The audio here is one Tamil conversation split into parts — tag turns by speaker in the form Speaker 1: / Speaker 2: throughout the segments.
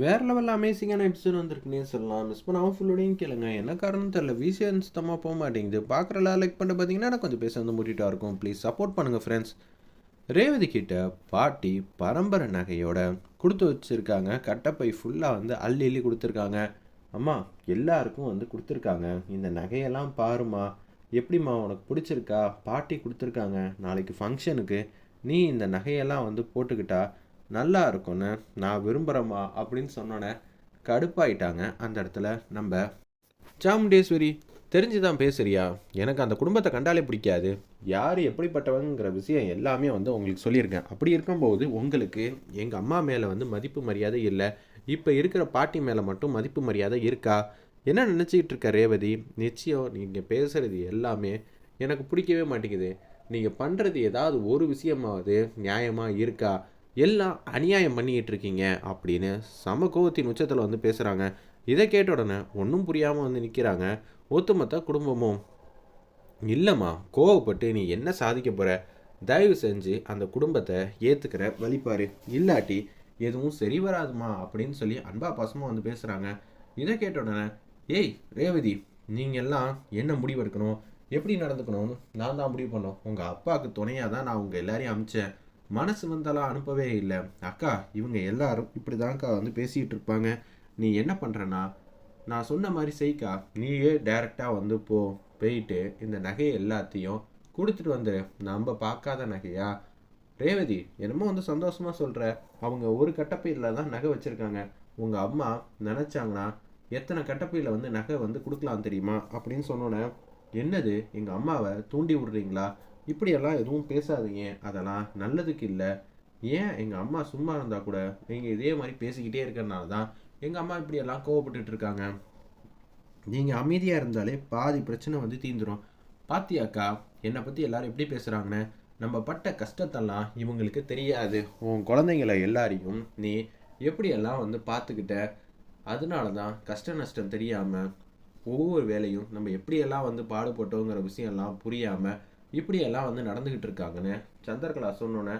Speaker 1: வேறு லெவலில் அமேசிங்கான எபிசோட் வந்திருக்குன்னே சொல்லலாம். மிஸ் பண்ணாமல் ஃபுல்லோடையும் கேளுங்க. என்ன காரணம் தெரில விசியன் சுத்தமாக போக மாட்டேங்குது. பார்க்குறல லைக் பண்ணிட்டு பார்த்தீங்கன்னா எனக்கு கொஞ்சம் பேச வந்து மூட்டிகிட்டா இருக்கும். ப்ளீஸ் சப்போர்ட் பண்ணுங்கள் ஃப்ரெண்ட்ஸ் ரேவதி கிட்ட பாட்டி பரம்பரை நகையோட கொடுத்து வச்சுருக்காங்க. கட்டப்பை ஃபுல்லாக வந்து அள்ளி அள்ளி கொடுத்துருக்காங்க. அம்மா எல்லாருக்கும் வந்து கொடுத்துருக்காங்க. இந்த நகையெல்லாம் பாருமா எப்படிம்மா உனக்கு பிடிச்சிருக்கா? பாட்டி கொடுத்துருக்காங்க. நாளைக்கு ஃபங்க்ஷனுக்கு நீ இந்த நகையெல்லாம் வந்து போட்டுக்கிட்டா நல்லா இருக்கும்னு நான் விரும்புகிறேம்மா அப்படின்னு சொன்னோன்னே கடுப்பாயிட்டாங்க அந்த இடத்துல. நம்ம சாமுண்டேஸ்வரி தெரிஞ்சு தான் பேசுறியா? எனக்கு அந்த குடும்பத்தை கண்டாலே பிடிக்காது. யார் எப்படிப்பட்டவங்கிற விஷயம் எல்லாமே வந்து உங்களுக்கு சொல்லியிருக்கேன். அப்படி இருக்கும்போது உங்களுக்கு எங்கள் அம்மா மேலே வந்து மதிப்பு மரியாதை இல்லை. இப்போ இருக்கிற பாட்டி மேலே மட்டும் மதிப்பு மரியாதை இருக்கா? என்ன நினச்சிக்கிட்டு இருக்க ரேவதி? நிச்சயம் நீங்கள் பேசுகிறது எல்லாமே எனக்கு பிடிக்கவே மாட்டேங்குது. நீங்கள் பண்ணுறது ஏதாவது ஒரு விஷயமாவது நியாயமாக இருக்கா? எல்லாம் அநியாயம் பண்ணிக்கிட்டு இருக்கீங்க அப்படின்னு சம கோவத்தின் உச்சத்தில் வந்து பேசுகிறாங்க இதை கேட்ட உடனே ஒன்றும் புரியாமல் வந்து நிற்கிறாங்க ஒத்துமொத்த குடும்பமும். இல்லைம்மா கோவப்பட்டு நீ என்ன சாதிக்க போகிற தயவு செஞ்சு அந்த குடும்பத்தை ஏற்றுக்கிற வழிபாரு இல்லாட்டி எதுவும் சரி வராதுமா அப்படின்னு சொல்லி அன்பா பாசமாக வந்து பேசுகிறாங்க இதை கேட்ட உடனே ஏய் ரேவதி நீங்கள் எல்லாம் என்ன முடிவெடுக்கணும்? எப்படி நடந்துக்கணும்னு நான் தான் முடிவு பண்ணோம். உங்கள் அப்பாவுக்கு துணையாக தான் நான் உங்கள் எல்லாரையும் அமிச்சேன். மனசு வந்தாலாம் அனுப்பவே இல்லை. அக்கா இவங்க எல்லாரும் இப்படி தான்க்கா வந்து பேசிகிட்டு இருப்பாங்க. நீ என்ன பண்ணுறனா நான் சொன்ன மாதிரி செய்க்கா. நீயே டைரெக்டாக வந்து போ. போயிட்டு இந்த நகையை எல்லாத்தையும் கொடுத்துட்டு வந்துடு நம்ம பார்க்காத நகையா? ரேவதி என்னமோ வந்து சந்தோஷமாக சொல்கிற அவங்க ஒரு கட்டப்பையில் தான் நகை வச்சுருக்காங்க. உங்கள் அம்மா நினச்சாங்கன்னா எத்தனை கட்டப்பையில் வந்து நகை வந்து கொடுக்கலாம் தெரியுமா? அப்படின்னு சொன்னோன்னே என்னது? எங்கள் அம்மாவை தூண்டி விடுறீங்களா? இப்படியெல்லாம் எதுவும் பேசாதீங்க. அதெல்லாம் நல்லதுக்கு இல்லை. ஏன் எங்கள் அம்மா சும்மா இருந்தால் கூட நீங்கள் இதே மாதிரி பேசிக்கிட்டே இருக்கிறனால தான் எங்கள் அம்மா இப்படியெல்லாம் கோவப்பட்டுட்டு இருக்காங்க நீங்கள் அமைதியாக இருந்தாலே பாதி பிரச்சனை வந்து தீந்துடும் பாத்தியாக்கா என்னை பற்றி எல்லாரும் எப்படி பேசுகிறாங்கன்னு நம்ம பட்ட கஷ்டத்தெல்லாம் இவங்களுக்கு தெரியாது. உன் குழந்தைங்கள எல்லாரையும் நீ எப்படியெல்லாம் வந்து பார்த்துக்கிட்ட அதனால தான் கஷ்ட நஷ்டம் தெரியாமல் ஒவ்வொரு வேலையும் நம்ம எப்படியெல்லாம் வந்து பாடுபட்டோங்கிற விஷயம்லாம் புரியாமல் இப்படியெல்லாம் வந்து நடந்துக்கிட்டு இருக்காங்கன்னு சந்திரகலா சொன்னோன்னே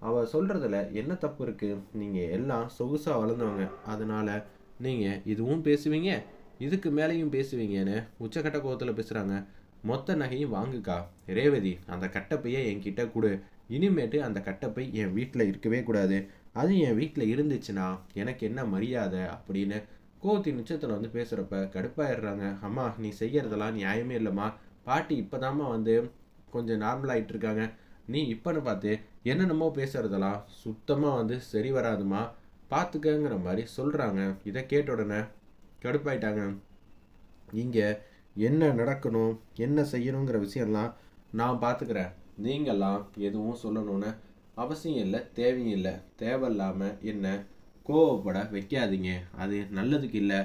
Speaker 1: அவள் சொல்கிறதுல என்ன தப்பு இருக்குது நீங்கள் எல்லாம் சொகுசாக வளர்ந்தவங்க. அதனால் நீங்கள் இதுவும் பேசுவீங்க இதுக்கு மேலேயும் பேசுவீங்கன்னு உச்சக்கட்ட கோபத்தில் பேசுகிறாங்க மொத்த நகையும் வாங்குக்கா. ரேவதி அந்த கட்டப்பையை என்கிட்ட கொடு. இனிமேட்டு அந்த கட்டப்பை என் வீட்டில் இருக்கவே கூடாது. அது என் வீட்டில் இருந்துச்சுன்னா எனக்கு என்ன மரியாதை அப்படின்னு கோவத்தின் உச்சத்தில் வந்து பேசுகிறப்ப கடுப்பாயிடுறாங்க. அம்மா நீ செய்கிறதெல்லாம் நியாயமே இல்லைம்மா. பாட்டி இப்போதாம்மா வந்து கொஞ்சம் நார்மலாகிட்டு இருக்காங்க. நீ இப்போன்னு பார்த்து என்னென்னமோ பேசுகிறதெல்லாம் சுத்தமாக வந்து சரி வராதுமா? பார்த்துக்கங்கிற மாதிரி சொல்கிறாங்க இதை கேட்ட உடனே கடுப்பாயிட்டாங்க. இங்கே என்ன நடக்கணும் என்ன செய்யணுங்கிற விஷயம்லாம் நான் பார்த்துக்கிறேன். நீங்கள்லாம் எதுவும் சொல்லணும்னு அவசியம் இல்லை தேவையும் இல்லை. தேவையில்லாமல் என்ன கோவப்பட வைக்காதீங்க. அது நல்லதுக்கு இல்லை.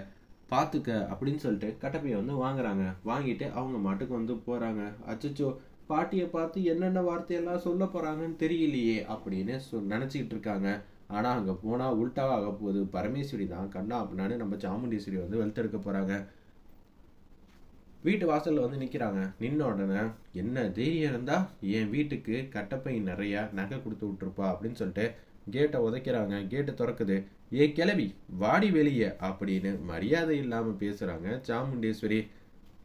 Speaker 1: பார்த்துக்க அப்படின்னு சொல்லிட்டு கட்டப்பையை வந்து வாங்குறாங்க. வாங்கிட்டு அவங்க மாட்டுக்கு வந்து போகிறாங்க அச்சச்சோ பாட்டியை பார்த்து என்னென்ன வார்த்தையெல்லாம் சொல்ல போகிறாங்கன்னு தெரியலையே அப்படின்னு சொ நினச்சிக்கிட்டு இருக்காங்க. ஆனால் அங்கே போனால் உல்ட்டாவாக ஆக போகுது. பரமேஸ்வரி தான் கண்ணா அப்படின்னான்னு நம்ம சாமுண்டீஸ்வரி வந்து வெளுத்தெடுக்க போகிறாங்க வீட்டு வாசலில் வந்து நிற்கிறாங்க நின்ன உடனே என்ன தைரியம் இருந்தால் என் வீட்டுக்கு கட்டப்பை நிறையா நகை கொடுத்து விட்ருப்பா அப்படின்னு சொல்லிட்டு கேட்டை உதைக்கிறாங்க. கேட்டு திறக்குது. ஏ கிளவி வாடி வெளியே அப்படின்னு மரியாதை இல்லாமல் பேசுகிறாங்க சாமுண்டேஸ்வரி.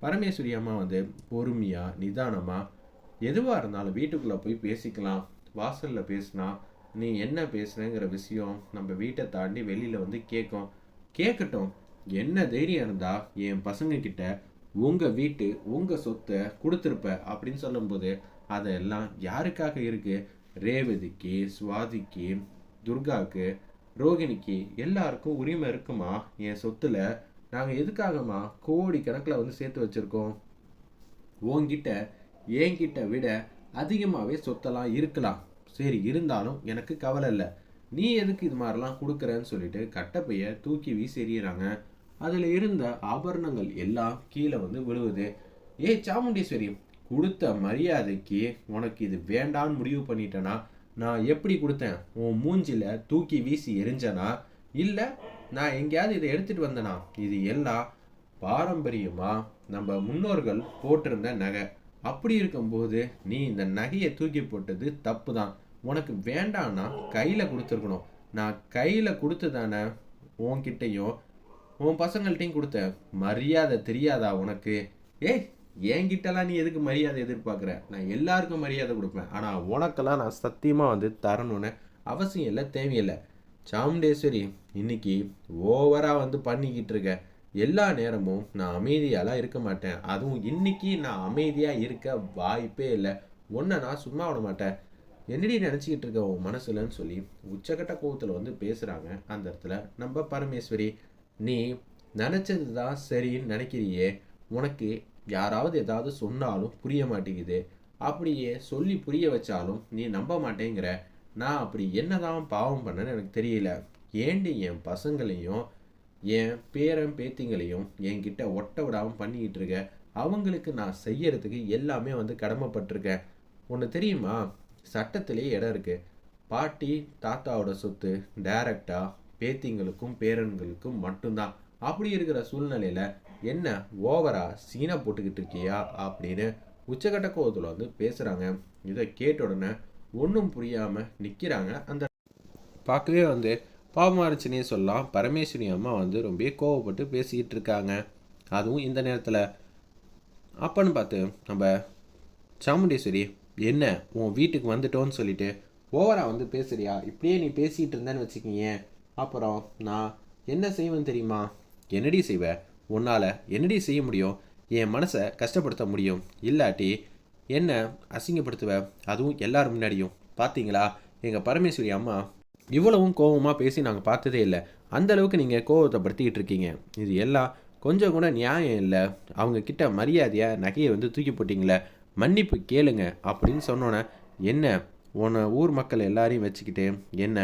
Speaker 1: பரமேஸ்வரி அம்மா வந்து பொறுமையாக நிதானமாக எதுவாக இருந்தாலும் வீட்டுக்குள்ளே போய் பேசிக்கலாம். வாசலில் பேசினா நீ என்ன பேசுனேங்கிற விஷயம் நம்ம வீட்டை தாண்டி வெளியில் வந்து கேட்கும். கேட்கட்டும். என்ன தைரியம் இருந்தால் என் பசங்கக்கிட்ட உங்கள் வீட்டு உங்கள் சொத்தை கொடுத்துருப்ப. அப்படின்னு சொல்லும்போது அதெல்லாம் யாருக்காக இருக்குது ரேவதிக்கு சுவாதிக்கு துர்காவுக்கு ரோகிணிக்கு எல்லாருக்கும் உரிமை இருக்குமா? என் சொத்தில் நாங்கள் எதுக்காகமா கோடி கணக்கில் வந்து சேர்த்து வச்சுருக்கோம்? உங்ககிட்ட என்கிட்ட விட அதிகமாகவே சொத்தெல்லாம் இருக்கலாம். சரி இருந்தாலும் எனக்கு கவலை இல்லை. நீ எதுக்கு இது மாதிரிலாம் கொடுக்குறன்னு சொல்லிட்டு கட்டப்பைய தூக்கி வீசி எறிகிறாங்க அதில் இருந்த ஆபரணங்கள் எல்லாம் கீழே வந்து விழுவுது. ஏ சாமுண்டீஸ்வரி கொடுத்த மரியாதைக்கு உனக்கு இது வேண்டான்னு முடிவு பண்ணிட்டேனா? நான் எப்படி கொடுத்தேன்? உன் மூஞ்சில தூக்கி வீசி எரிஞ்சனா? இல்லை நான் எங்கேயாவது இதை எடுத்துகிட்டு வந்தேனா? இது எல்லாம் பாரம்பரியமாக நம்ம முன்னோர்கள் போட்டிருந்த நகை. அப்படி இருக்கும்போது நீ இந்த நகையை தூக்கி போட்டது தப்பு தான் உனக்கு வேண்டான்னா கையில் கொடுத்துருக்கணும். நான் கையில் கொடுத்து தானே உன்கிட்டையும் உன் பசங்கள்கிட்டையும் கொடுத்த மரியாதை தெரியாதா உனக்கு? ஏய் என்கிட்டலாம் நீ எதுக்கு மரியாதை எதிர்பார்க்குற? நான் எல்லாருக்கும் மரியாதை கொடுப்பேன். ஆனால் உனக்கெல்லாம் நான் சத்தியமாக வந்து தரணும்னு அவசியம் இல்லை தேவையில்லை. சாமுண்டேஸ்வரி இன்னைக்கு ஓவராக வந்து பண்ணிக்கிட்டு இருக்க. எல்லா நேரமும் நான் அமைதியாலாம் இருக்க மாட்டேன். அதுவும் இன்னைக்கு நான் அமைதியாக இருக்க வாய்ப்பே இல்லை. ஒன்றை நான் சும்மா விட மாட்டேன். என்னடி நினச்சிக்கிட்டு இருக்க உன் மனசுலன்னு சொல்லி உச்சக்கட்ட கோவத்தில் வந்து பேசுகிறாங்க அந்த இடத்துல நம்ம பரமேஸ்வரி நீ நினச்சது தான் சரின்னு நினைக்கிறியே. உனக்கு யாராவது ஏதாவது சொன்னாலும் புரிய மாட்டேங்குது. அப்படியே சொல்லி புரிய வச்சாலும் நீ நம்ப மாட்டேங்கிற. நான் அப்படி என்னதான் பாவம் பண்ணேன்னு எனக்கு தெரியல. ஏண்டி என் பசங்களையும் என் பேரன் பேத்திங்களையும் என்கிட்ட ஒட்ட விடாமல் பண்ணிக்கிட்டு இருக்க. அவங்களுக்கு நான் செய்யறதுக்கு எல்லாமே வந்து கடமைப்பட்டிருக்கேன். ஒன்று தெரியுமா? சட்டத்திலேயே இடம் இருக்கு. பாட்டி தாத்தாவோட சொத்து டைரக்டா பேத்திங்களுக்கும் பேரன்களுக்கும் மட்டும்தான். அப்படி இருக்கிற சூழ்நிலையில என்ன ஓவரா சீனா போட்டுக்கிட்டு இருக்கியா அப்படின்னு உச்சகட்ட கோவத்தில் வந்து பேசுறாங்க. இதை கேட்ட உடனே ஒன்றும் புரியாம நிற்கிறாங்க அந்த பார்க்கவே வந்து பாவமாரிச்சினே சொல்லலாம். பரமேஸ்வரி அம்மா வந்து ரொம்ப கோவப்பட்டு பேசிக்கிட்டு இருக்காங்க. அதுவும் இந்த நேரத்தில். அப்பன்னு பார்த்து நம்ம சாமுண்டேஸ்வரி என்ன? உன் வீட்டுக்கு வந்துட்டோன்னு சொல்லிட்டு ஓவராக வந்து பேசுறியா? இப்படியே நீ பேசிகிட்டு இருந்தேன்னு வச்சுக்கிங்க அப்புறம் நான் என்ன செய்வேன் தெரியுமா? என்னடி செய்வ? உன்னால் என்னடி செய்ய முடியும்? என் மனசை கஷ்டப்படுத்த முடியும். இல்லாட்டி என்ன அசிங்கப்படுத்துவ? அதுவும் எல்லோரும் முன்னாடியும். பார்த்தீங்களா எங்கள் பரமேஸ்வரி அம்மா இவ்வளவும் கோவமாக பேசி நாங்கள் பார்த்ததே இல்லை. அந்த அளவுக்கு நீங்கள் கோவத்தை படுத்திக்கிட்டு இருக்கீங்க. இது எல்லாம் கொஞ்சம் கூட நியாயம் இல்லை. அவங்க கிட்ட மரியாதையாக நகையை வந்து தூக்கி போட்டிங்களே? மன்னிப்பு கேளுங்க அப்படின்னு சொன்னோன்னே என்ன? உன்னை ஊர் மக்கள் எல்லாரையும் வச்சுக்கிட்டு என்ன?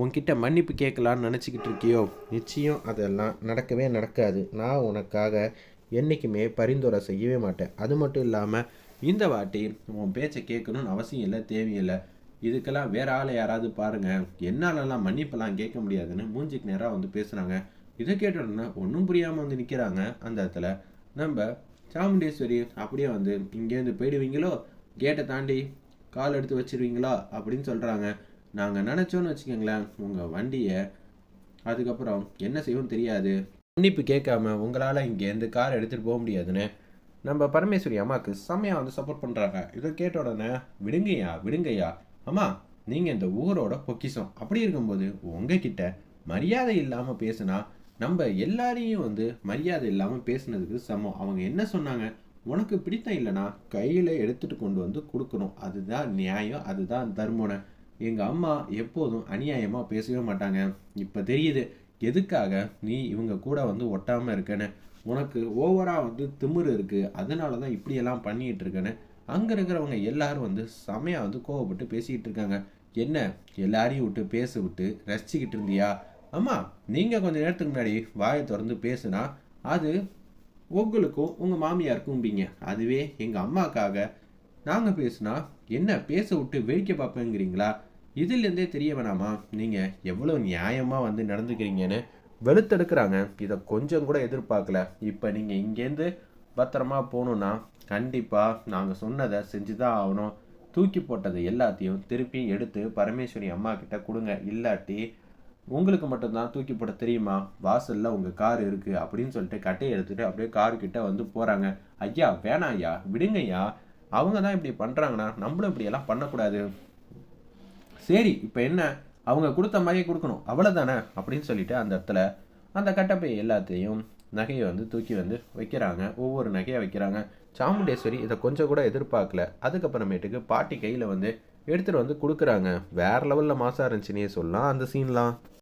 Speaker 1: உன்கிட்ட மன்னிப்பு கேட்கலான்னு நினச்சிக்கிட்டு இருக்கியோ? நிச்சயம் அதெல்லாம் நடக்கவே நடக்காது. நான் உனக்காக என்றைக்குமே பரிந்துரை செய்யவே மாட்டேன். அது மட்டும் இல்லாமல் இந்த வாட்டி உன் பேச்சை கேட்கணும்னு அவசியம் இல்லை தேவையில்லை. இதுக்கெல்லாம் வேற ஆளை யாராவது பாருங்க. என்னாலலாம் மன்னிப்பெல்லாம் கேட்க முடியாதுன்னு மூஞ்சிக்கு நேராக வந்து பேசுகிறாங்க இதை கேட்ட உடனே ஒன்றும் புரியாமல் வந்து நிற்கிறாங்க அந்த இடத்துல. நம்ம சாமுண்டேஸ்வரி அப்படியே வந்து இங்கேருந்து போயிடுவீங்களோ? கேட்டை தாண்டி கால் எடுத்து வச்சிருவீங்களா? அப்படின்னு சொல்கிறாங்க நாங்கள் நினச்சோன்னு வச்சுக்கோங்களேன் உங்கள் வண்டியை அதுக்கப்புறம் என்ன செய்வோம் தெரியாது. மன்னிப்பு கேட்காம உங்களால் இங்கேருந்து கார் எடுத்துகிட்டு போக முடியாதுன்னு நம்ம பரமேஸ்வரி அம்மாவுக்கு செம்மையாக வந்து சப்போர்ட் பண்ணுறாங்க இதை கேட்ட உடனே விடுங்கய்யா விடுங்கய்யா. அம்மா நீங்கள் இந்த ஊரோட பொக்கிஷம். அப்படி இருக்கும்போது உங்ககிட்ட மரியாதை இல்லாமல் பேசுனா நம்ம எல்லாரையும் வந்து மரியாதை இல்லாமல் பேசுனதுக்கு சமம். அவங்க என்ன சொன்னாங்க? உனக்கு பிடித்தம் இல்லைனா கையில் எடுத்துகிட்டு கொண்டு வந்து கொடுக்கணும். அதுதான் நியாயம் அதுதான் தர்மனை எங்கள் அம்மா எப்போதும் அநியாயமாக பேசவே மாட்டாங்க. இப்போ தெரியுது எதுக்காக நீ இவங்க கூட வந்து ஒட்டாமல் இருக்கேன்னு. உனக்கு ஓவராக வந்து திமிரு இருக்குது அதனால தான் இப்படியெல்லாம் பண்ணிகிட்டு இருக்கேன்னு. அங்கே இருக்கிறவங்க எல்லாரும் வந்து செமையாக வந்து கோவப்பட்டு பேசிக்கிட்டு இருக்காங்க. என்ன? எல்லாரையும் விட்டு பேச விட்டு ரசிச்சுக்கிட்டு இருந்தியா? அம்மா நீங்கள் கொஞ்சம் நேரத்துக்கு முன்னாடி வாயை திறந்து பேசுனா அது உங்களுக்கும் உங்கள் மாமியாருக்கும் மாமியாருக்கும்பீங்க அதுவே எங்கள் அம்மாக்காக நாங்கள் பேசுனா என்ன பேச விட்டு வேடிக்கை பார்ப்பேங்கிறீங்களா? இதுலேருந்தே தெரிய வேணாமா? நீங்கள் எவ்வளோ நியாயமாக வந்து நடந்துக்கிறீங்கன்னு வெளுத்தெடுக்கிறாங்க. இதை கொஞ்சம் கூட எதிர்பார்க்கல. இப்போ நீங்கள் இங்கேருந்து பத்திரமா போகணுன்னா கண்டிப்பாக நாங்கள் சொன்னதை செஞ்சு தான் ஆகணும். தூக்கி போட்டது எல்லாத்தையும் திருப்பி எடுத்து பரமேஸ்வரி அம்மா கிட்ட கொடுங்க. இல்லாட்டி உங்களுக்கு மட்டும்தான் தூக்கி போட தெரியுமா? வாசலில் உங்கள் கார் இருக்குது அப்படின்னு சொல்லிட்டு கட்டையை எடுத்துகிட்டு அப்படியே கார்கிட்ட வந்து போகிறாங்க ஐயா வேணாம் ஐயா விடுங்க ஐயா. அவங்க தான் இப்படி பண்ணுறாங்கன்னா நம்மளும் இப்படியெல்லாம் பண்ணக்கூடாது. சரி இப்போ என்ன? அவங்க கொடுத்த மாதிரியே கொடுக்கணும். அவ்வளோதானே அப்படின்னு சொல்லிட்டு அந்த இடத்துல அந்த கட்டப்பை எல்லாத்தையும் நகையை வந்து தூக்கி வந்து வைக்கிறாங்க. ஒவ்வொரு நகையை வைக்கிறாங்க. சாமுண்டேஸ்வரி இதை கொஞ்சம் கூட எதிர்பார்க்கல. அதுக்கப்புறமேட்டுக்கு பாட்டி கையில் வந்து எடுத்துகிட்டு வந்து கொடுக்குறாங்க. வேற லெவலில் மாசாக இருந்துச்சுன்னே சொல்லலாம் அந்த சீன்லாம்